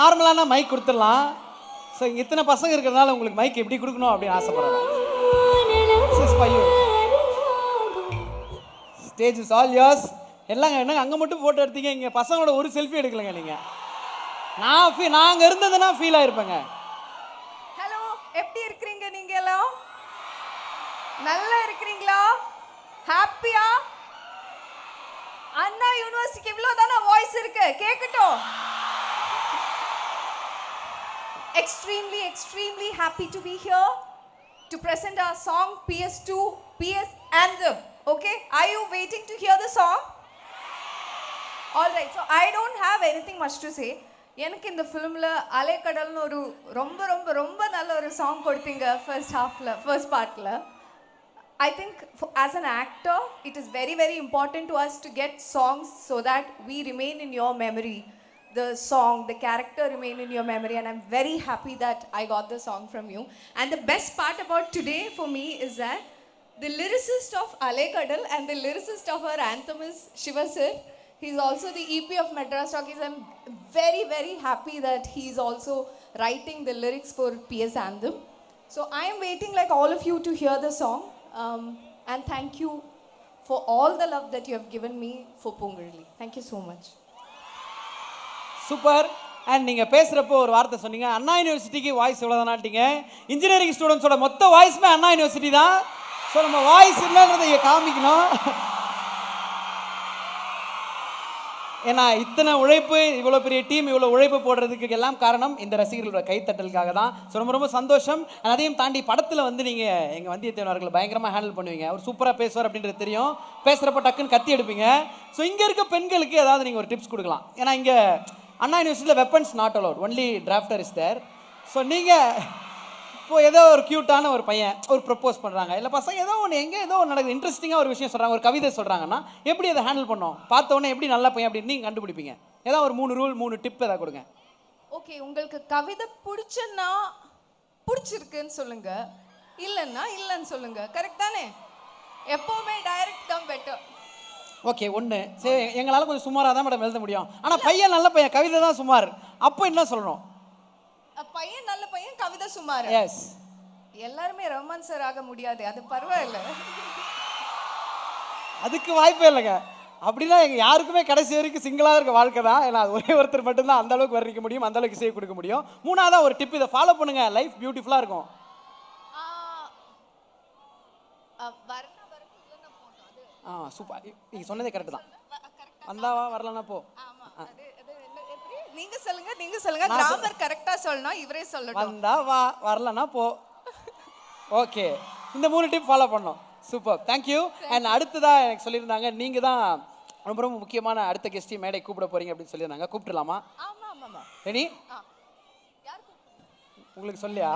நார்மலான மைக் கொடுத்துடலாம். ஸோ இத்தனை பசங்க இருக்கிறதுனால உங்களுக்கு மைக் எப்படி கொடுக்கணும் அப்படின்னு ஆசைப்படுறேன். Stage is all yours. எல்லாங்க என்னங்க அங்கே மட்டும் ஃபோட்டோ எடுத்தீங்க இங்கே பசங்களோட ஒரு செல்ஃபி எடுக்கலைங்க நீங்கள் நான் ஃபீ நான் அங்கே இருந்ததுன்னா ஃபீல் ஆயிருப்பேங்க. ஹலோ எப்படி இருக்கிறீங்க நீங்க எல்லாம்? நல்லா இருக்கிறீங்களா? ஹாப்பியா அண்ணா யூனிவர்சிட்டிக்கு இவ்வளோ தானே வாய்ஸ் இருக்கு? கேட்கட்டும் extremely extremely happy to be here to present our song PS2 PS Anthem okay are you waiting to hear the song all right so I don't have anything much to say எனக்கு இந்த ஃபிலிமில் அலைக்கடல்னு ஒரு ரொம்ப ரொம்ப ரொம்ப நல்ல ஒரு song கொடுத்தீங்க ஃபர்ஸ்ட் ஹாஃபில் ஃபர்ஸ்ட் பார்ட்டில் I think for, as an actor, it is very, very important to us to get songs so that we remain in your memory. The song, the character remain in your memory, and I'm very happy that I got the song from you. And the best part about today for me is that the lyricist of Ale Kadal and the lyricist of our anthem is Shiva Sir. He's also the EP of Madras Talkies. I'm very, very happy that he's also writing the lyrics for PS Anthem. So I am waiting, like all of you, to hear the song. Um, and thank you for all the love that you have given me for Pungarli. Thank you so much. Super and நீங்கள் பேசுகிறப்போ ஒரு வார்த்தை சொன்னீங்க. அண்ணா யூனிவர்சிட்டிக்கு voice இவ்வளோ தானாட்டிங்க engineering ஸ்டூடெண்ட்ஸோட மொத்த வாய்ஸுமே அண்ணா யூனிவர்சிட்டி தான். ஸோ நம்ம வாய்ஸ் இல்லைன்றதை இங்கே காமிக்கணும். ஏன்னா இத்தனை உழைப்பு இவ்வளோ பெரிய டீம் இவ்வளோ உழைப்பு போடுறதுக்கு எல்லாம் காரணம் இந்த ரசிகர்களோட கைத்தட்டலுக்காக தான். ஸோ ரொம்ப ரொம்ப சந்தோஷம். அதையும் தாண்டி படத்தில் வந்து நீங்கள் எங்கள் வந்தியத்தேவன் அவர்களை பயங்கரமாக ஹேண்டில் பண்ணுவீங்க. அவர் சூப்பராக பேசுவார் அப்படின்றது தெரியும். பேசுகிறப்ப டக்குன்னு கத்தி எடுப்பீங்க. ஸோ இங்கே இருக்க பெண்களுக்கு ஏதாவது நீங்கள் ஒரு டிப்ஸ் கொடுக்கலாம். ஏன்னா இங்கே அண்ணா யூனிவர்சிட்டியில் weapons not allowed only drafter is there so நீங்கள் இப்போது ஏதோ ஒரு க்யூட்டான ஒரு பையன் ஒரு ப்ரப்போஸ் பண்ணுறாங்க இல்லை பசங்க ஏதோ ஒன்று எங்கே ஏதோ ஒன்று நடக்குது. இன்ட்ரெஸ்டிங்காக ஒரு விஷயம் சொல்கிறாங்க ஒரு கவிதை சொல்கிறாங்கன்னா எப்படி அதை ஹேண்டில் பண்ணோம்? பார்த்தோன்னே எப்படி நல்ல பையன் அப்படின்னு நீங்கள் கண்டுபிடிப்பீங்க. ஏதாவது ஒரு மூணு ரூல் மூணு டிப் ஏதாவது கொடுங்க. ஓகே உங்களுக்கு கவிதை பிடிச்சன்னா பிடிச்சிருக்குன்னு சொல்லுங்க. இல்லைன்னா இல்லைன்னு சொல்லுங்க. கரெக்ட் தானே? எப்போவுமே டைரக்ட் தான் பெட்டர் ஓகே ஒன்று சரி எங்களால் கொஞ்சம் சுமாராக தான் மேடம் எழுத முடியும். ஆனால் பையன் நல்ல பையன் கவிதை தான் சுமார். அப்போ என்ன சொல்லணும்? பையன் நல்ல பையன் கவிதை சுமார். எஸ் எல்லாருமே ரொமான்சர் ஆக முடியாது அது பரவாயில்ல. அதுக்கு வாய்ப்பே இல்லைங்க. அப்படிலாம் எங்கள் யாருக்குமே கடைசி வரைக்கும் சிங்கிளாக இருக்க வாழ்க்கை தான். ஏன்னா ஒரே ஒருத்தர் மட்டும்தான் அந்த அளவுக்கு வர்ணிக்க முடியும் அந்த அளவுக்கு இசையை கொடுக்க முடியும். மூணாவதாக ஒரு டிப் இதை ஃபாலோ பண்ணுங்க. லைஃப் பியூட்டிஃபுல்லாக இருக்கும் ஆ, ஆ, வரணா வரணும் இல்லைன்னா போகணும் அது ஆ சூப்பர். நீங்கள் சொன்னதே கரெக்டு தான். வந்தாவா வரலன்னா போ. நீங்க சொல்லுங்க நீங்க சொல்லுங்க. கிராமர் கரெக்டா சொல்லணும் இவரே சொல்லட்டும். வந்தா வா வரலன்னா போ. ஓகே. இந்த மூணு டிப் ஃபாலோ பண்ணோம். சூப்பர் தேங்க்யூ அண்ட் அடுத்ததா எனக்கு சொல்லியிருந்தாங்க நீங்கள் தான் ரொம்ப ரொம்ப முக்கியமான அடுத்த கெஸ்டையும் மேடை கூப்பிட போறீங்க அப்படின்னு சொல்லியிருந்தாங்க. கூப்பிட்டுலாமா ரெடி? உங்களுக்கு சொல்லியா?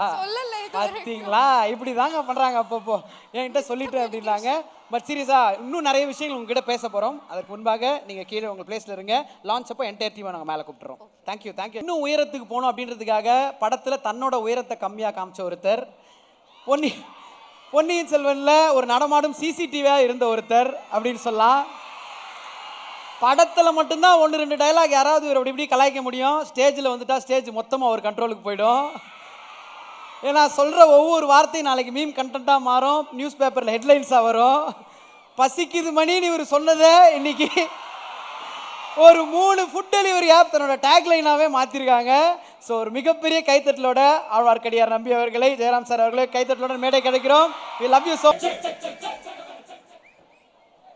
பார்த்தீங்களா இப்படி தாங்க பண்ணுறாங்க அப்பப்போ. என்கிட்ட சொல்லிட்டு அப்படின்னாங்க. பட் சீரியஸாக இன்னும் நிறைய விஷயங்கள் உங்ககிட்ட பேச போகிறோம் அதுக்கு முன்பாக நீங்கள் கீழே உங்கள் பிளேஸில் இருங்க. லான்ச் அப்போ என்டையர் டீமை நாங்கள் மேலே கூப்பிட்டுறோம். தேங்க்யூ தேங்க்யூ இன்னும் உயரத்துக்கு போகணும் அப்படின்றதுக்காக படத்தில் தன்னோட உயரத்தை கம்மியாக காமிச்ச ஒருத்தர். பொன்னி பொன்னியின் செல்வனில் ஒரு நடமாடும் சிசிடிவியாக இருந்த ஒருத்தர் அப்படின்னு சொல்லலாம். படத்தில் மட்டும்தான் ஒன்று ரெண்டு டயலாக் யாராவது இவர் அப்படி இப்படி கலாய்க்க முடியும். ஸ்டேஜில் வந்துட்டா ஸ்டேஜ் மொத்தமாக அவர் கண்ட்ரோலுக்கு போயிடும். ஏன்னா சொல்கிற ஒவ்வொரு வார்த்தையும் நாளைக்கு மீம் கண்டென்ட்டாக மாறும். நியூஸ் பேப்பரில் ஹெட்லைன்ஸாக வரும். பசிக்குது மணின்னு இவர் சொன்னதை இன்னைக்கு ஒரு மூணு ஃபுட் டெலிவரி ஆப் தன்னோட டேக்லைனாகவே மாற்றிருக்காங்க ஸோ ஒரு மிகப்பெரிய கைத்தட்டலோட ஆழ்வார்க்கடியார் நம்பி அவர்களை ஜெயராம் சார் அவர்களை கைத்தட்டலோட மேடை கிடைக்கிறோம். We love you so